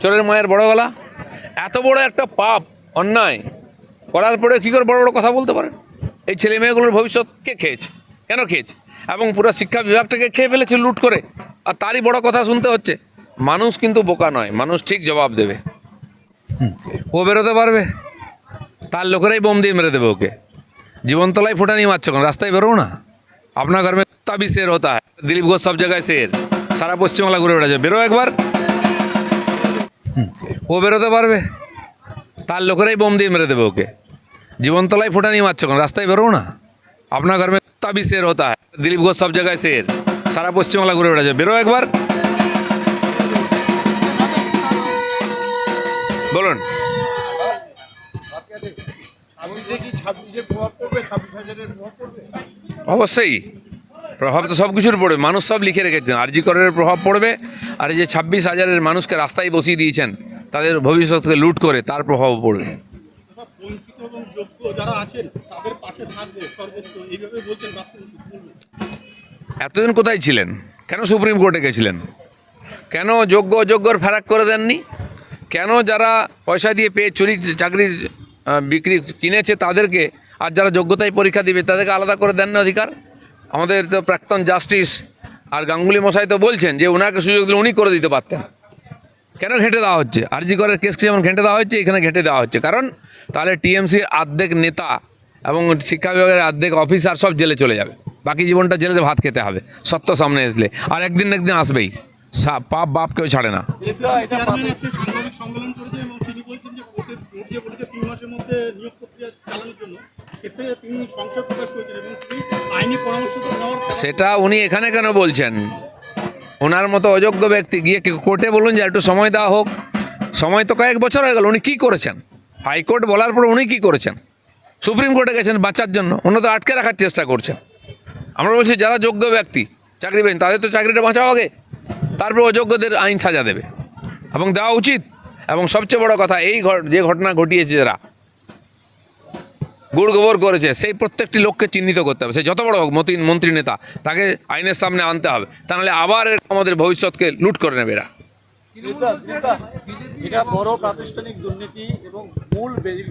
চোরের মায়ের বড় গলা? এত বড় একটা পাপ, অন্যায়, করার পরে কী করে বড় বড় কথা বলতে পারে? এই ছেলে মেয়েগুলোর ভবিষ্যৎ কে খেয়েছে? কেন খেয়েছে? এবং পুরো শিক্ষা বিভাগটাকে খেয়ে ফেলেছে লুট করে? আর তারই বড় কথা শুনতে হচ্ছে। মানুষ কিন্তু বোকা নয়, মানুষ ঠিক জবাব দেবে। ও বেরোতে পারবে। তার লোকেরাই বোম দিয়ে মেরে দেবে ওকে। জীবনতলায় ফুটানি মারছ কোন? রাস্তায় বেরো না? আপনার ঘর মেয়ে তাবি শের হতা দিলীপ ঘোষ সব জায়গায় শের। সারা পশ্চিমবাংলা ঘুরে বেড়াচ্ছে। বেরো একবার। ও বেরোতে পারবে? তার লোকেরাই বোম দিয়ে মেরে দেবে ওকে। জীবনতলায় ফোটা নিয়ে মারছো কেন? রাস্তায় বেরো না? আপনার ঘর মে তাবি শের হতা দিলীপ ঘোষ সব জায়গায় শের। সারা পশ্চিমবাংলা ঘুরে বেড়াচ্ছে। বেরো একবার। বলুন। অবশ্যই। প্রভাব তো সব কিছুর পড়বে মানুষ সব লিখে রেখেছেন। আরজি করের প্রভাব পড়বে আর এই যে ছাব্বিশ হাজারের মানুষকে রাস্তায় বসিয়ে দিয়েছেন তাদের ভবিষ্যৎকে লুট করে তার প্রভাব পড়বে। এতদিন কোথায় ছিলেন? কেন সুপ্রিম কোর্টে গেছিলেন? কেন যোগ্য অযোগ্যর ফারাক করে দেননি? কেন যারা পয়সা দিয়ে পেয়ে চুরি চাকরির আহ, বিক্রি কিনেছে তাদেরকে আর যারা যোগ্যতায় পরীক্ষা দিবে তাদেরকে আলাদা করে দেন না অধিকার? আমাদের তো প্রাক্তন জাস্টিস আর গাঙ্গুলি মশাই তো বলছেন যে ওনাকে সুযোগ দিলে উনি করে দিতে পারতেন। কেন ঘেঁটে দেওয়া হচ্ছে? আরজি করের কেসকে যেমন ঘেঁটে দেওয়া হচ্ছে, এখানে ঘেঁটে দেওয়া হচ্ছে। কারণ তাহলে টিএমসির অর্ধেক নেতা এবং শিক্ষা বিভাগের অর্ধেক অফিসার সব জেলে চলে যাবে। বাকি জীবনটা জেলে ভাত খেতে হবে, সত্য সামনে আসলে আর একদিন একদিন আসবেই। পাপ, বাপ কেউ ছাড়ে না। তিনি বলছেন যে কোর্টের বলেছে, তিন মাসের মধ্যে নিয়োগ প্রক্রিয়া চালানোর জন্য। সেটা উনি এখানে কেন বলছেন? ওনার মতো অযোগ্য ব্যক্তি গিয়ে কোর্টে বলুন যে একটু সময় দেওয়া হোক? সময় তো কয়েক বছর হয়ে গেল, উনি কী করেছেন? হাইকোর্ট বলার পর উনি কী করেছেন? সুপ্রিম কোর্টে গেছেন বাঁচার জন্য উনি তো আটকে রাখার চেষ্টা করছেন। আমরা বলছি, যারা যোগ্য ব্যক্তি, চাকরি পেন তাদের তো চাকরিটা বাঁচাও আগে। তারপর অযোগ্যদের আইন সাজা দেবে। এবং দেওয়া উচিত। এবং সবচেয়ে বড় কথা, এই যে ঘটনা ঘটিয়েছে যারা গুড় গোবর করেছে সেই প্রত্যেকটি লোককে চিহ্নিত করতে হবে। সে যত বড় হোক মন্ত্রী মন্ত্রী নেতা তাকে আইনের সামনে আনতে হবে। তা নাহলে আবার আমাদের ভবিষ্যৎকে লুট করে নেবে এরা। এটা বড় প্রাতিষ্ঠানিক দুর্নীতি এবং মূল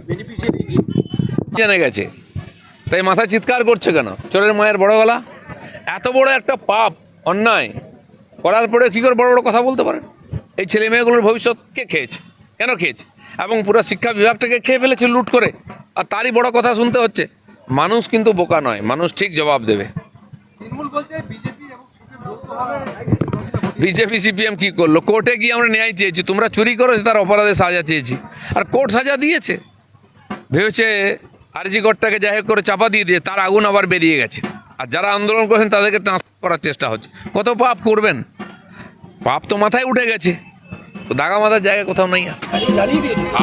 বেনিফিশিয়ারি জেনে গেছে। তাই মাথা চিৎকার করছে কেন? চোরের মায়ের বড় গলা? এত বড় একটা পাপ অন্যায় করার পরে কী করে বড় বড় কথা বলতে পারেন এই ছেলে মেয়েগুলোর ভবিষ্যৎ কে খেয়েছে? কেন খেয়েছে? এবং পুরো শিক্ষা বিভাগটাকে খেয়ে ফেলেছে লুট করে? আর তারই বড় কথা শুনতে হচ্ছে, মানুষ কিন্তু বোকা নয়, মানুষ ঠিক জবাব দেবে। বিজেপি সিপিএম কি করল? কোর্টে গিয়ে আমরা ন্যায় চেয়েছি, তোমরা চুরি করেছ, তার অপরাধে সাজা চেয়েছি। আর কোর্ট সাজা দিয়েছে। ভেবেছে আরজি কোর্টটাকে যাই হোক করে চাপা দিয়ে দিয়ে তার আগুন আবার বেরিয়ে গেছে। আর যারা আন্দোলন করেছেন, তাদেরকে ট্রান্সফার করার চেষ্টা হচ্ছে। কত পাপ করবেন? পাপ তো মাথায় উঠে গেছে। দাগা মাথার জায়গা কোথাও নাই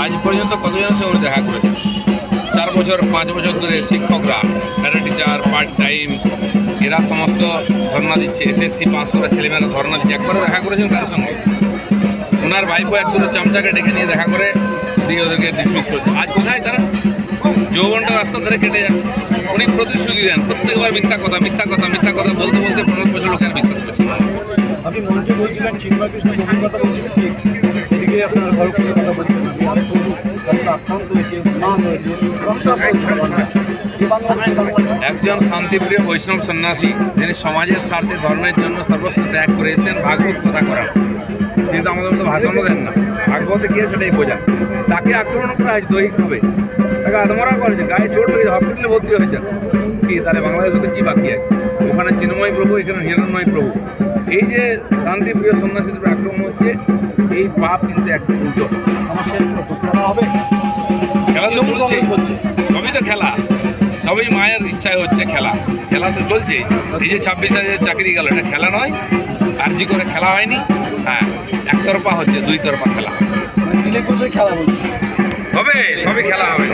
আজ পর্যন্ত কতজনের সঙ্গে দেখা করেছেন চার বছর, পাঁচ বছর ধরে শিক্ষকরা প্যারা টিচার পার্ট টাইম এরা সমস্ত ধর্ণা দিচ্ছে এসএসসি পাস করা ছেলেমেয়েরা ধর্ণা দিচ্ছে। একবারও দেখা করেছেন কারোর সঙ্গে? ওনার ভাইপো এক দুটো চামচাকে ডেকে নিয়ে দেখা করে দিয়ে ওদেরকে ডিসমিস করছে। আজ কোথায় তারা? যৌবনটা রাস্তা ধরে কেটে যাচ্ছে। উনি প্রতিশ্রুতি দেন, প্রত্যেকবার মিথ্যা কথা মিথ্যা কথা মিথ্যা কথা বলতে বলতে পনেরো বছর লোকের বিশ্বাস করছে। আপনি মঞ্চে বলছিলেন চিন্ময়কৃষ্ণ প্রভুর কথা বলছিলেন এদিকে আপনার খড়গপুরের কথা বলছিলেন আক্রান্ত একজন শান্তিপ্রিয় বৈষ্ণব সন্ন্যাসী, যিনি সমাজের স্বার্থে ধর্মের জন্য সর্বস্ব ত্যাগ করে এসেছেন, ভাগবত কথা করান কিন্তু আমাদের তো ভাষণও দেন না। ভাগবতে গিয়ে সেটাই বোঝান। তাকে আক্রমণ করা হয়েছে দৈহিকভাবে তাকে আত্মরা করেছে গায়ে চোট লেগেছে হসপিটালে ভর্তি হয়েছে। কি, তাহলে বাংলাদেশে তো কী বাকি আছে? ওখানে চিন্ময় প্রভু, এখানে হিরণময় প্রভু। এই যে শান্তিপ্রিয় সন্ন্যাসীদের আক্রমণ হচ্ছে, এই পাপ কিন্তু একটু উল্টো আমার শেষ হবে? তো চলছে সবই তো খেলা। সবই মায়ের ইচ্ছায় হচ্ছে খেলা। খেলা তো চলছে এই যে ছাব্বিশ হাজার চাকরি গেল এটা খেলা নয়। আর্জি করে খেলা হয়নি। হ্যাঁ একতরফা হচ্ছে দুই তরফা খেলা। মানে বলছে। হবে সবই খেলা হবে।